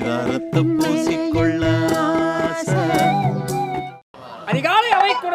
பரிதாரத்தை பூசிக்கொள்ள அதிகாலை அவை கூட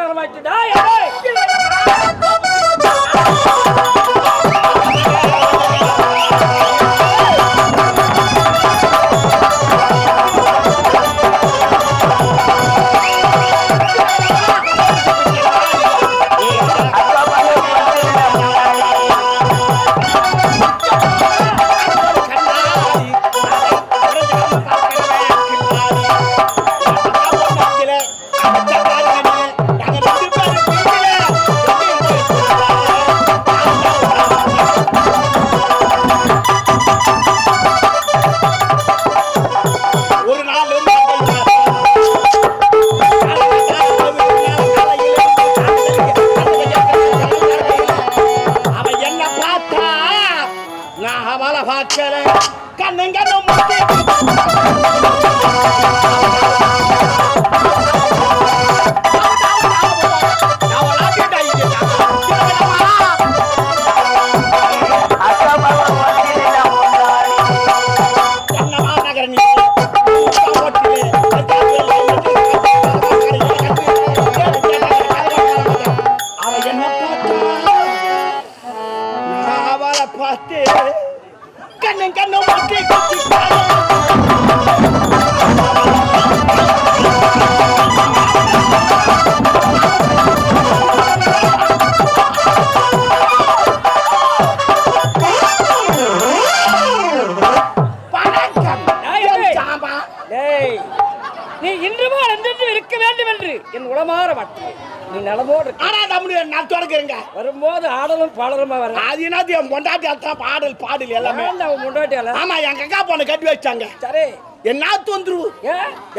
வர அது என்னது என் பொண்டாட்டி அத்தான் பாடல் பாடல் எல்லாமே. முன்னாடியால ஆமா எங்க அக்கா பொண்ணு கட்டி வச்சாங்க. சரி. என்ன தொந்தரவு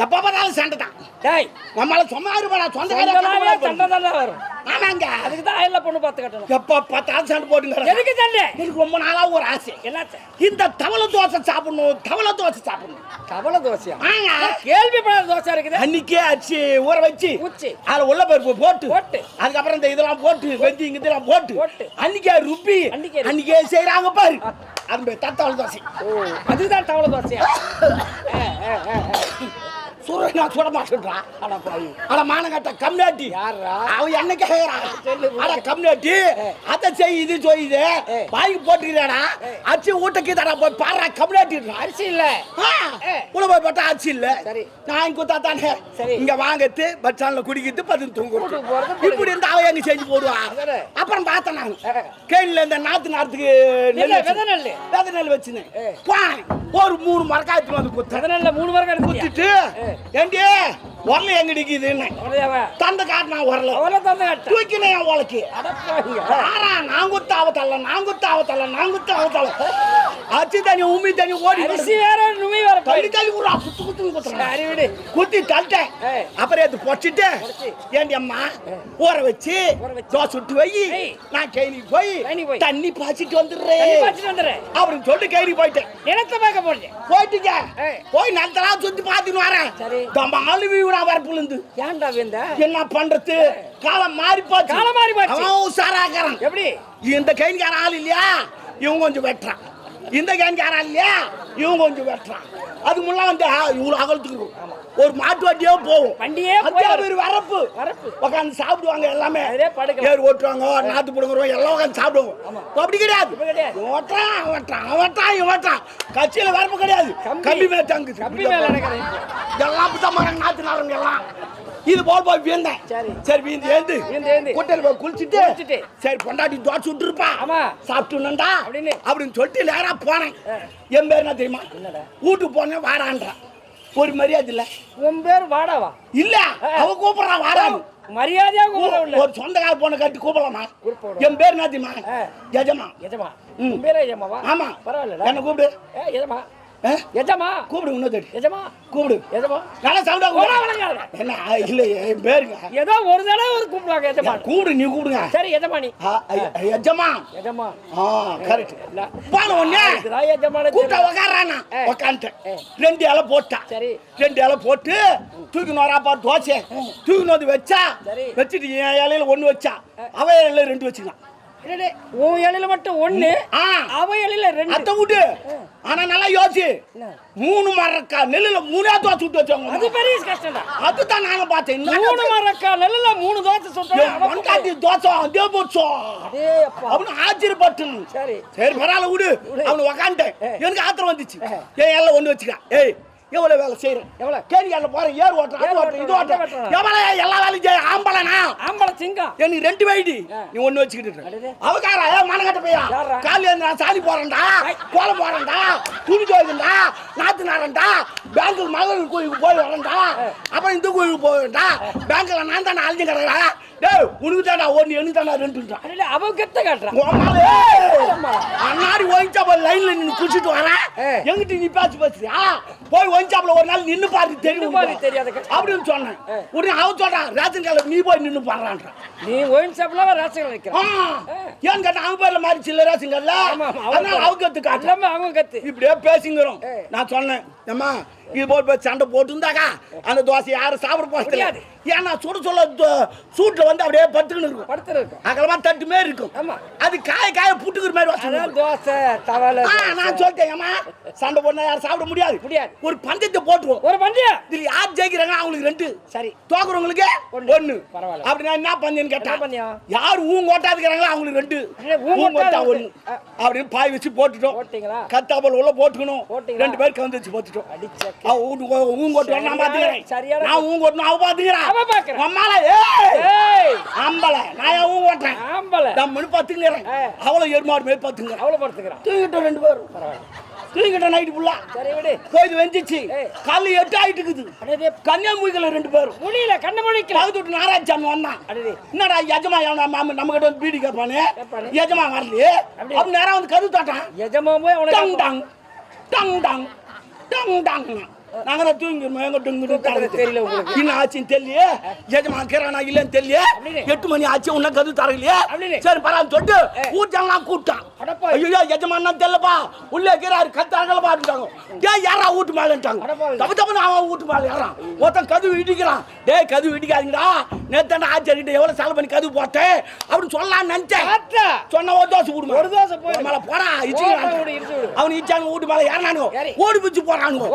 எப்ப பார்த்தாலும் சண்டை தான் டேய். நம்மள சும்மா இருப்பா சொந்தக்காரங்க சண்டை தானே வரும்? ஆமாங்க அதுக்கு தான் அயல்ல பொண்ணு பார்த்து கட்டணும். எப்ப பார்த்தாலும் சண்டை போட்டுங்க எதுக்கு சண்டை? எனக்கு ரொம்ப நாளா ஒரு ஆசை. என்னாச்சு? இந்த தவளை தோசை சாப்பிடணும் தவளை தோசை சாப்பிடணும். கவலை தோசையா? ஆங்க கேள்விப்படாத தோசை இருக்குது. அன்னைக்கே அடிச்சு ஊற வச்சு ஊச்சி. அதுல உள்ள பருப்பு போட்டு போட்டு. அதுக்கப்புறம் இந்த இதெல்லாம் போட்டு வெந்தி இதெல்லாம் போட்டு. அன்னைக்கே ருப்பி அன்னைக்கே. அன்னைக்கே செய்யறாங்க பாரு. அது பேர் தத்தவளை தோசை. ஓ. அதுதான் தவளை தோசையா? ஏ, ஏ, ஏ, ஏ. சுர நான் சுட மாட்டேன்றான் அட பாவி அட மானங்கட்ட கம்னாட்டி? அவன் என்ன கேக்குறான். அட கம்னாட்டி அத செய் இது செய்யுது வாங்கி போட்டுக்கிறாடா அச்சு ஊட்டக்கு தடா போய் பாடுறா கம்னாட்டிடுறா அரிசி இல்ல. உள்ள போய் ஆச்சு இல்ல சரி. நான் குத்தா தானே சரி. இங்க வாங்கத்து குடிக்கிட்டு தூங்குறது படுக்கிறது. இப்படி இருந்தா அவன் எங்க செஞ்சு போடுவா. அப்புறம் பார்த்தேன் நான் இந்த நாத்து நாத்துக்கு வச்சு- விதை நெல்லு. விதை நெல் வச்சுனேன். போனேன். ஒரு மூணு மரக்காயத்துல வந்து குத்தேன் அதனால மூணு எடுத்துட்டியா? குத்திட்டு ஏண்டி உரல எங்க நிக்குதுன்னு? தந்த காட்டினா உரல. அவ்வளவு தந்து கட்ட? தூக்கினேன் உலக்கு. ஆறா நான் குத்த அவத்தல்ல நான் குத்த அவத்தல்ல நான் குத்த அவத்தல்ல அச்சு தண்ணி உமி தண்ணி ஓடி அரிசி வேற நுமி வேற போயிடுச்சு. தள்ளி விடுறா குத்து குத்து குத்துறா சரி விடு குத்தி தள்ளிட்டேன். அப்புறம் எடுத்து பொச்சிட்டு பொடிச்சு. ஏண்டி அம்மா ஊற வச்சு. தோசை சுட்டு வை. நான் கைனிக்கு போய். தண்ணி பாய்ச்சிட்டு தண்ணி வந்துடுறேன். அப்படின்னு சொல்லிட்டு கைனி போயிட்டேன் நிலத்தை பார்க்க போறேன் போயிட்டீங்க. போய் நிலத்தெல்லாம் சுத்தி பார்த்துன்னு வரேன் சரி. தம்மாலு வீணா வரப்புலந்து ஏன்டா வேந்த என்ன பண்றது காலம் மாறி போச்சு காலம் மாறி போச்சு. அவன் உஷாராக்கிறான் எப்படி இந்த கைனிக்கார ஆள் இல்லையா இவன் கொஞ்சம் வெட்டுறான் இந்த கைனிக்கார ஆள் இல்லையா? இவன் கொஞ்சம் வெட்டுறான் அது முன்ன வந்து ஆ, இவ்வளவு அகலத்துக்கு. ஒரு மாட்டு வண்டியோ போகும். வண்டியே. பேர் வரப்பு. வரப்பு. உட்காந்து சாப்பிடுவாங்க எல்லாமே. ஏர் ஓட்டுவாங்க நாத்து பிடுங்குறவங்க எல்லாம் உட்காந்து சாப்பிடுவாங்க. இப்ப அப்படி கிடையாது. அவன் ஓட்டுறான் இவன் ஓட்டுறான். கட்சியில வரப்பு கிடையாது. கம்பி. தங்கு கம்பி மேல எல்லாம் அப்படித்தான் மரம் நாத்து நாரங்க எல்லாம். இது போல் போய் வீழ்ந்தேன் சரி. சரி வீந்து ஏந்து. குட்டையில போய் குளிச்சுட்டு. சரி பொண்டாட்டி தோசை விட்டுருப்பா ஆமா. சாப்பிட்டுனண்டா அப்படின்னு. அப்படின்னு சொல்லிட்டு நேரா போனேன். என் பேர் என்ன தெரியுமா? வீட்டுக்கு போனேன் வாடான்றா ஒரு மரியாதை இல்ல உன் பேர் வாடாவா இல்ல. அவ கூப்பிடுறான் வாடான்னு மரியாதையா கூப்பிட உள்ள ஒரு சொந்தக்கார பொண்ணை கட்டி கூப்பிடலாமா கூப்பிடு. என் பேர் என்ன தெரியுமா. எஜமா எஜமா. உன் பேரே எஜமாவா ஆமா பரவாயில்ல என்ன கூப்பிடு எஜமா? எஜமா. கூப்பிடு இன்னொரு எஜமா. கூப்பிடு. எஜமா. நல்லா சவுண்டா விளங்காத. என்ன இல்ல என் பேருங்க. ஏதோ ஒரு தடவை ஒரு கூப்பிடுவாங்க எஜமா. கூப்பிடு நீ கூப்பிடுங்க. சரி ஐ- ஐ- எஜமா. எஜமா. ஆ கரெக்ட். போன உடனே இதுதான் எஜமான கூப்பிட்டா. உக்காந்துட்டேன். ஏ. ரெண்டு இலை போட்டான் சரி. ரெண்டு இலை போட்டு தூக்கி நோராப்பா தோசை. தூக்கி வந்து வச்சா சரி. வச்சுட்டு என் இலையில ஒண்ணு வச்சா அவ இலையில ரெண்டு வச்சுக்கலாம் உன் இலையில மட்டும் ஒண்ணு ஆ. அவன் இலையில ரெண்டு. அத்தை விட்டு. ஆனா நல்லா யோசி? மூணு மரக்கா நெல்லுல மூணே தோசை சுட்டு அது வச்சவங்க பெரிய கஷ்டம்டா. அதுதான் நானும் பார்த்தேன். மூணு மரக்கா நெல்லுல மூணு தோசை சுட்டா தோசை அதே போச்சோ? அதே அப்பா. அவனு ஆச்சரியப்பட்டு. சரி. சரி பரவாயில்ல விடு. அவனு உக்காந்துட்டேன். எனக்கு ஆத்திரம் வந்துச்சு. ஏன் எல்லாம் ஒண்ணு வச்சுக்க. ஏய் எவ்வளவு வேலை செய்யறேன் எவ்வளவு? கேரியால போறேன் ஏர் ஓட்டுறேன் அது ஓட்டுறேன் இது ஓட்டுறேன். எவ்வளவு? எல்லா வேலையும் செய்ய ஆம்பளனா? ஆம்பளை சிங்கம். எனக்கு ரெண்டு வைடி. நீ ஒண்ணு வச்சுக்கிட்டு. அவகாரா? ஏ மனகட்ட பையா யார்ரா? காலையில நான் சாணி போறேன்டா கோலம் போறேன்டா துணி துவைக்கண்டா நாத்து நாரண்டா பேங்க்கு மகளிர் கோயிலுக்கு போய் வரேன்டா அப்புறம் இந்த கோயிலுக்கு போவேன்டா பேங்க்ல நான் தானே அழிஞ்சு கிடக்குறேன். டேய் உனக்கு தாண்டா ஒன்று எனக்கு தாண்டா ரெண்டுன்றான் அவன் கெத்த காட்டுறான். அண்ணாடி ஒயின்சாப்ப லைன்ல நின்னு குடிச்சிட்டு வரேன். எங்கிட்ட நீ பேச்சு பேசுறியா? போய் ஒயின்சாப்ல ஒரு நாள் நின்னு பாரு தெரியும் பாரு. தெரியாத. அப்படின்னு சொன்னேன். உடனே அவ சொல்றான் ரேஷன் கார்டுல நீ போய் நின்னு பாடுறான்றான் நீ ஒயின் ஷாப்ல ரசங்கள் ஆ, வைக்கிறான். ஏன்னு கேட்டா அவங்க பேர்ல மாதிரி சில்ல ரேஷன் கார்டுல அவங்க அவங்க கத்து எல்லாமே அவன் கத்து இப்படியே பேசிங்கிறோம். நான் சொன்னேன் ஏம்மா இது போல் போய் சண்டை போட்டுருந்தாக்கா அந்த தோசை யாரும் சாப்பிட முடியாது. ஏன்னா சுட சொல்ல சூட்ல வந்து அப்படியே பத்துக்கின்னு இருக்கும் படுத்துட்டு இருக்கும் அகலமா தட்டு மாரி இருக்கும். அது காய காய புட்டுக்கிற மாதிரி இருக்கும். தோசை தவளை நான் சொல்லிட்டேன் ஏம்மா சண்டை போட்டா யாரும் சாப்பிட முடியாது முடியாது. ஒரு பந்தயத்தை போட்டுருவோம் ஒரு பந்தயம் இதுல யார் ஜெயிக்கிறாங்க அவங்களுக்கு ரெண்டு சரி தோக்குறவங்களுக்கு ஒண்ணு. ஒண்ணு பரவாயில்ல. அப்படின்னா என்ன பந்தயம் கேட்டா பந்தயம்? யார் ஊங்க ஓட்டாதுக்கிறாங்களோ அவங்களுக்கு ரெண்டு அடே, ஊங்க ஊங்க ஓட்டா ஓட்டாது ஒண்ணு ஆ. அப்படின்னு பாய் வச்சு போட்டுட்டோம் கத்தாப்பல் உள்ள போட்டுக்கணும்? ரெண்டு பேர் கவுந்து வச்சு போட்டுட்டோம் அடிச்ச அவ ஊட்டு ஊங்க ஓட்டுவா நான் பாத்துக்கிறேன். நான் ஊங்க ஓட்டணும் அவ பாத்துக்கிறேன். அவ பாக்குறா. அம்மால ஏய்! அம்பல நான் ஏன் ஊங்க ஓட்டுறேன் ஆம்பளை நான் மணி பத்துங்கிறேன் ஆ. அவளை எருமாடு மேல் பத்துங்கிறேன் அவ்வளவு படுத்துக்கிறான் தூங்கிட்டோம் ரெண்டு பேரும். தூங்கிட்டோம் நைட்டு ஃபுல்லா சரி விடு. கோயில் வெந்துச்சு. காலைல எட்டு ஆயிட்டு இருக்குது. கன்னியாகுமரியில ரெண்டு பேரும். முடியல கண்ண முடிக்கல. பகுத்து விட்டு நாராயணசாமி வந்தான் என்னடா எஜமா மாமன் நம்ம கிட்ட வந்து பீடி கேட்பானே. எஜமா வரலையே? அப்படி. நேரம் வந்து கது தாட்டான். எஜமா போய் டங் டங். டங் டங். டங் நாங்க தான் தூங்கி எங்க டங்கு தெரியல உங்களுக்கு. என்ன ஆச்சுன்னு தெரியலையே? எஜமா கிரானா இல்லைன்னு தெரியலையே. எட்டு மணி ஆச்சு உன்ன கது தரலையே. சரி பரவாயில்ல சொல்லிட்டு ஏ. கூட்டாங்களாம் கூட்டான். ஐயோ எஜமானா தெரியலப்பா. உள்ளே இருக்கிறாரு கத்தாங்கல பாட்டுட்டாங்க ஏன் யாரா வீட்டு மேலன்ட்டாங்க. தப்பு தப்பு அவன் வீட்டு மேல ஏறான். ஒருத்தன் கதவு இடிக்கிறான். டேய் கதவு இடிக்காதீங்கடா. நேத்தாண்ட ஆச்சரிக்கிட்ட எவ்வளவு செலவு பண்ணி கதவு போட்டேன். அப்படின்னு சொல்லலாம்னு நினைச்சேன். சொன்ன ஒரு தோசை விடுமா ஒரு தோசை போயிடும். மேல போடா விடு. அவன் இச்சாங்க வீட்டு மேல ஏறினானுங்க. ஏறி. ஓடி பிச்சு போறானுங்க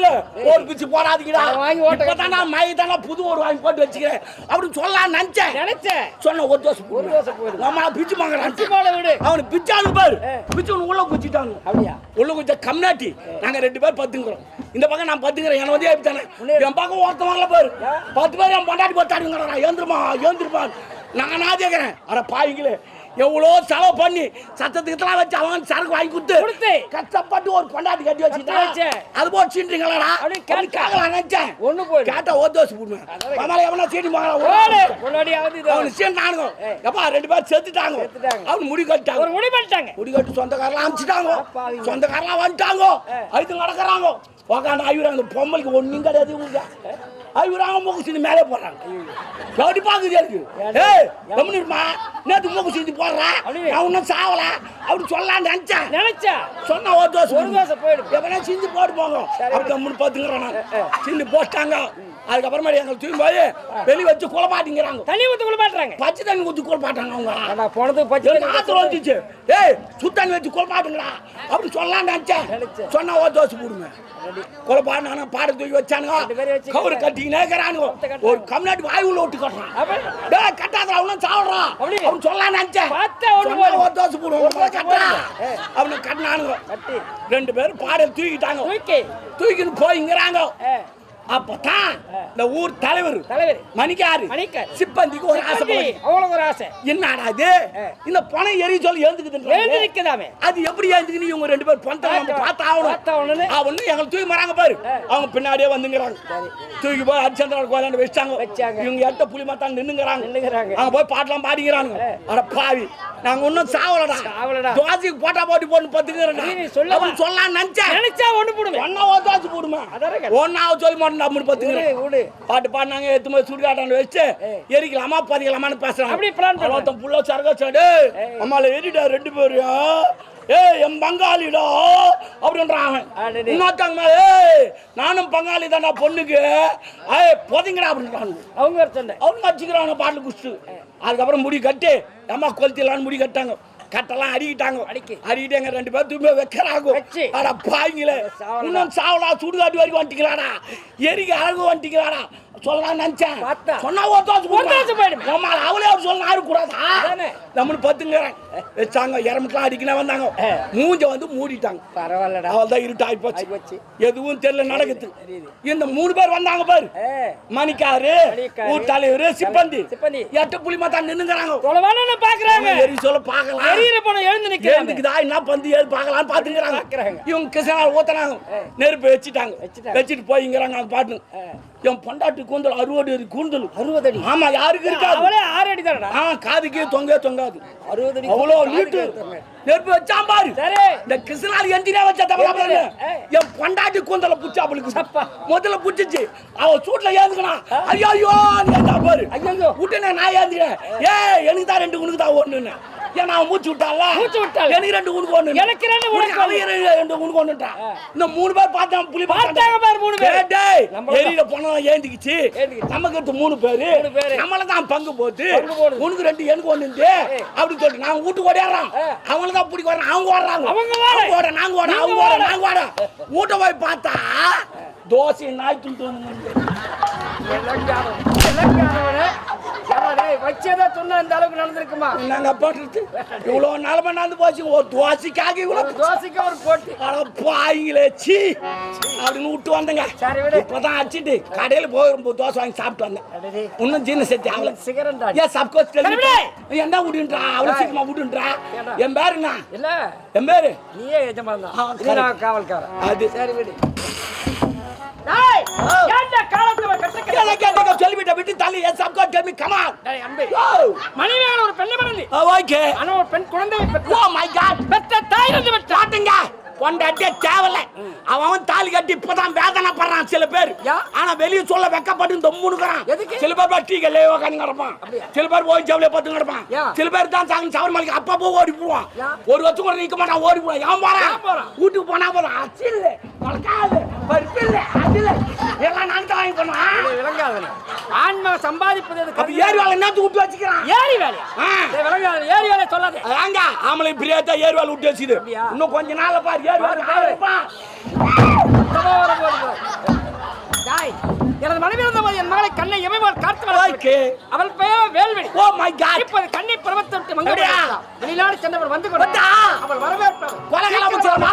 ஏய். ஓடி பிச்சு போடாதீங்கடா. வாங்கி இப்பதானா மை தானா புது ஒரு வாங்கி போட்டு வச்சுக்கிறேன். அப்படின்னு சொல்லலாம்னு நினைச்சேன். நினைச்சேன். சொன்ன ஒரு தோசை ஒரு தோசை போயிடும். நம்மளா பிச்சு வாங்குறான். விடு. அவனுக்கு பிச்சானு பாரு. பிச்சு உள்ள குச்சிட்டாங்க அப்படியா? உள்ள குச்ச கம்னாட்டி. நாங்க ரெண்டு பேர் பத்துங்கிறோம். இந்த பக்கம் நான் பத்துங்கிறேன். என்ன வந்து ஏபித்தானே உன்னை- என் பக்கம் ஒருத்தன் வரல பாரு? பத்து பேர் என் பொண்டாட்டி பத்தாடுங்கிறா ஏந்திரமா ஏந்திரமா? நான் நான் கேட்கிறேன் அட பாய்ங்களே எவ்வளோ செலவு பண்ணி சத்தத்துக்குலாம் வச்சு அவன் சரக்கு வாங்கி கொடுத்து. கஷ்டப்பட்டு ஒரு பொண்டாட்டி கட்டி கட்டி. வச்சுட்டேன் அது போட்டு சீன்றீங்களாடா. கேட்கலாம் நினைச்சேன் ஒண்ணு போயிடும். கேட்டா ஒரு தோசை போடுவேன் கமலை எவனா இது அவனு சீண்டானுங்க. எப்பா ரெண்டு பேர் செத்துட்டாங்க. அவனு முடி கட்டாங்க முடி பண்ணிட்டாங்க. குடிக்கட்டு சொந்தக்காரெல்லாம் அனுப்பிச்சிட்டாங்க. அப்பாவிங்க. சொந்தக்காரெல்லாம் வந்துட்டாங்க. ஐந்து நடக்கிறாங்க. உக்காந்து அந்த பொம்பளைக்கு ஒன்றும் கிடையாது இவங்க ஐவராங்க மூக்கு சிந்தி மேலே போடுறாங்க. எப்படி பாக்குது எனக்கு? ஏய் கம்முனிருமா நேத்து மூக்கு சிந்தி போடுறேன். நான் ஒன்றும் சாவல. அப்படி சொல்லலாம்னு நினைச்சேன். நினைச்சா? சொன்னா ஒரு தோசை ஒரு தோசை போயிடும். சிந்தி போட்டு போங்க. அப்படி பார்த்துக்கிறேன் நான். சிந்தி போட்டாங்க. அதுக்கப்புறமா எங்களை தூக்கி போய் வெளியே வச்சு குழப்பாட்டிங்கிறாங்க தண்ணி ஊத்துக்குள்ள மாட்டுறாங்க பச்சை தண்ணி ஊற்றி குழப்பாட்டாங்க அவங்க. ஆனா போனதுக்கு பச்சை ஆத்திரம் வந்துச்சு. ஏய் சுத்தண்ணி வச்சு கொலப்பாட்டுங்களா அப்படி சொல்லலாம் நினைச்சேன். சொன்னா ஒரு தோசை போடுங்க. கொலப்பாடு நானும் பாட தூக்கி வச்சானுங்க. கவுரு கட்டுறானுங்க. ஒரு கம்நாட்டு வாய் உள்ள விட்டு கட்டுறான். கட்டாத அவனும் சாவறான். அப்படி? அவன் சொல்லலாம் நினைச்சேன். ஒரு தோசை போடுவோம் கட்டா. அவனை கட்டினானுங்க. கட்டி. ரெண்டு பேரும் பாடல் தூக்கிட்டாங்க. தூக்கி. தூக்கின்னு போய்ங்கிறாங்க. அப்பதான் இந்த ஊர் தலைவர் தலைவர் மணிக்காரு மணிக்கார். சிப்பந்திக்கு ஒரு ஆசை. அவ்வளவு ஒரு ஆசை என்னடா இது. இந்த பணம் எரி சொல்லி எழுந்துக்குதுன்றாங்க எழுந்து நிக்குதாமே அது எப்படி ஏந்துக்குன்னு இவங்க ரெண்டு பேர் பணத்தை நம்ம பார்த்தா ஆகணும். அவனு எங்களை தூக்கி மறாங்க பாரு. அவங்க பின்னாடியே வந்துங்கிறாங்க தூக்கி போய் ஹரிச்சந்திரன் கோயிலாண்டு வச்சாங்க வச்சாங்க. இவங்க எட்ட புலி மாத்தான் நின்னுங்கிறாங்க. அங்க போய் பாட்டெல்லாம் பாடிக்கிறாங்க. அட பாவி நாங்க ஒன்னும் சாவலடா சாவலடா. தோசைக்கு போட்டா போட்டு போட்டு பத்துக்கிறேன்? அப்படின்னு சொல்லலாம் நினைச்சேன் நினைச்சா ஒண்ணு போடுவேன் ஒன்னா ஒரு தோசை போடுமா. ஒன்னாவது சொல்லி மாட்டேன் அப்படி விடு. பாட்டு பாடினாங்க எத்து போய் சுடுகாட்டாண்டு வச்சு. எரிக்கலாமா பதிக்கலாமான்னு பேசுறாங்க அப்படி பண்றாங்க. ஒருத்தன் புள்ள சரக சடு ஏய். அம்மால ஏறிட்டா ரெண்டு பேரும் ஏய் என் பங்காளிடா? அப்படின்றான் அவன். ஏய் நானும் பங்காளி தான்டா பொண்ணுக்கு. ஏய் பொதிங்கடா அப்படின்றான். அவங்க சண்டை. அவனுங்க வச்சுக்கிறாங்க பாட்டில் குடிச்சு அதுக்கப்புறம் முடி கட்டு. அம்மா கொளுத்திலான்னு முடி கட்டாங்க. கட்டெல்லாம் அடிக்கிட்டாங்க. அடிக்கி. அடிக்கிட்டு எங்க ரெண்டு பேரும் திரும்ப வைக்கிறாங்க. அட பாய்ங்களே. இன்னும் சாவலா சுடுகாட்டு வரைக்கும் வந்துட்டீங்களாடா? எரிக்கு அழகு வந்துட்டீங்களாடா சொல்லலாம் நினைச்சேன். சொன்னா ஒத்தாச்சு போயிடுமே. நம்ம அவளே அவர் சொல்ல ஆறு கூடாதா? அதானே. நம்மளு பத்துங்கிறேன். வச்சாங்க இறமுக்கெல்லாம் அடிக்கணும் வந்தாங்க. மூஞ்ச வந்து மூடிட்டாங்க. பரவாயில்லடா. அவள் தான் இருட்டு ஆயிப்போச்சு. எதுவும் தெரியல நடக்குது. இந்த மூணு பேர் வந்தாங்க பாரு. மணிக்காரு ஊர் தலைவர் சிப்பந்தி. சிப்பந்தி. எட்டு புலிமா தான் நின்னுங்கிறாங்க. தொலைவான பாக்குறாங்க எரி சொல்ல பாக்கலாம் எரியற பணம் எழுந்து நிக்கிறாங்க. எழுந்துக்குதா என்ன பந்து ஏது பார்க்கலாம் பாத்துக்கிறாங்க. இவங்க கிருஷ்ணால் ஊத்துனாங்க. நெருப்பு வச்சுட்டாங்க. வச்சுட்டு போய்ங்கிறாங்க. பாட்டு. என் பொண்டாட்டி கூந்தல் அறுபது அடி கூந்தல். அறுபது அடி? ஆமா யாருக்கு இருக்காது. அவளே ஆறு அடி தானடா? ஆ காதுக்கே தொங்க தொங்காது. அறுபது அடி அவ்வளோ நீட்டு. நெருப்பு வச்சான் பாரு. சரி. இந்த கிருஷ்ணால் எந்திரியா வச்ச ஏய். என் பொண்டாட்டி கூந்தல புடிச்சு அவளுக்கு. சப்பா. முதல்ல புடிச்சிச்சு அவ சூட்ல ஏந்துக்கணும் ஐயோ ஐயோ பாரு. ஐயோ விட்டுனே நான் ஏந்திக்கிறேன். ஏ எனக்கு தான் ரெண்டு உனக்கு தான் ஒண்ணுன்னு. ஏன் அவன் மூச்சு விட்டால மூச்சு. எனக்கு ரெண்டு உனக்கு ஒண்ணு எனக்கு ரெண்டு, உனக்கு அவன் ரெண்டு உனக்கு ஒண்ணுட்டான் இந்த மூணு பேர் பார்த்தான் புலி பார்த்தாங்க பாரு மூணு பேர். டேய், எரியில போனா ஏந்திக்கிச்சு. நமக்கு அடுத்து மூணு பேரு. நம்மள தான் பங்கு போட்டு. உனக்கு ரெண்டு எனக்கு ஒண்ணு அப்படின்னு சொல்லிட்டு நான் வீட்டுக்கு ஓடியாடுறான். அவங்கள தான் பிடிக்க வர்றான். அவங்க ஓடுறாங்க. அவங்க ஓட. நாங்க ஓட அவங்க ஓட. நாங்க ஓட. வீட்டை போய் பார்த்தா தோசை நாய் இலக்காரவனே எவனே வச்சதா சொன்னா இந்த அளவுக்கு நடந்திருக்குமா? நாங்க பண்றது இவ்வளவு நிலம நடந்து போச்சு. ஒரு தோசைக்காக இவ்வளவு தோசைக்கு ஒரு போட்டி. பாய்ங்களே சீ அப்படின்னு விட்டு வந்தங்க. சரி விடு. இப்பதான் அடிச்சிட்டு கடையில போய் ஒரு தோசை வாங்கி சாப்பிட்டு வந்தேன். இன்னும் ஜீன செத்து அவளை சிகரம்டா ஏன் சப்கோஸ். என்ன விடுன்றா? அவ்வளவு சீக்கிரமா விடுன்றா? என் பேருண்ணா இல்ல. என் பேரு? நீயே எஜமான் தான். காவல்காரன். அது. சரி விடு. சொல்லிவிட்ட விட்டு தள்ளி என் மீ கம் ஆன் டேய் அம்பே. ஓ மணிமேகலை ஒரு பெண்ணை மறந்து. ஓகே ஆனா ஒரு பெண் குழந்தையை பெற்ற. ஓ மை காட் பெற்ற தாய் வந்து பெற்ற. காட்டுங்க பொண்டாட்டியே தேவல. அவன் தாலி கட்டி இப்பதான் வேதனை படுறான் சில பேர்? ஆனா வெளிய சொல்ல வெக்கப்பட்டு எதுக்கு? சில பேர் டீ கல்லே உட்காந்து கிடப்பான்? சில பேர் போய் ஜவுளிய பார்த்து கிடப்பான். யா? சில பேர் தான் சாங்க சவர்மலைக்கு அப்பப்போ ஓடி போவான்? ஒரு வருஷம் கூட நிக்க மாட்டான் ஓடி போவான். ஏன் போறான்? போறான்? வீட்டுக்கு போனா போதும். அச்சில்ல வளர்க்காது பருப்பில்ல அதில்ல எல்லாம் நான் தான் வாங்கி பண்ணுவான் இது விளங்காதன ஆன்மா சம்பாதிப்பது அது அப்ப ஏரி வேலை என்ன விட்டு வச்சுக்கிறான்? ஏரி. டேய் விளங்காத ஏரி வேலையை சொல்லாதே. அங்க ஆமலை பிரியாதா ஏர்வால் விட்டு வச்சுது? இன்னும் கொஞ்ச நாள்ல பாரு ஏர்வால் பாரு, பாரு. டேய் எனது மனைவி என் மகளை கண்ணை எமைவால் காத்து வளர்த்து ஓகே அவள் பெயர் வேல்வெளி ஓ மை காட். இப்போது கண்ணை பருவத்தை விட்டு மங்க அப்படியா? வெளிநாடு சென்றவர் வந்து கொண்டு? அவள் வரவேற்பவர் கொலகலம் வச்சிரமா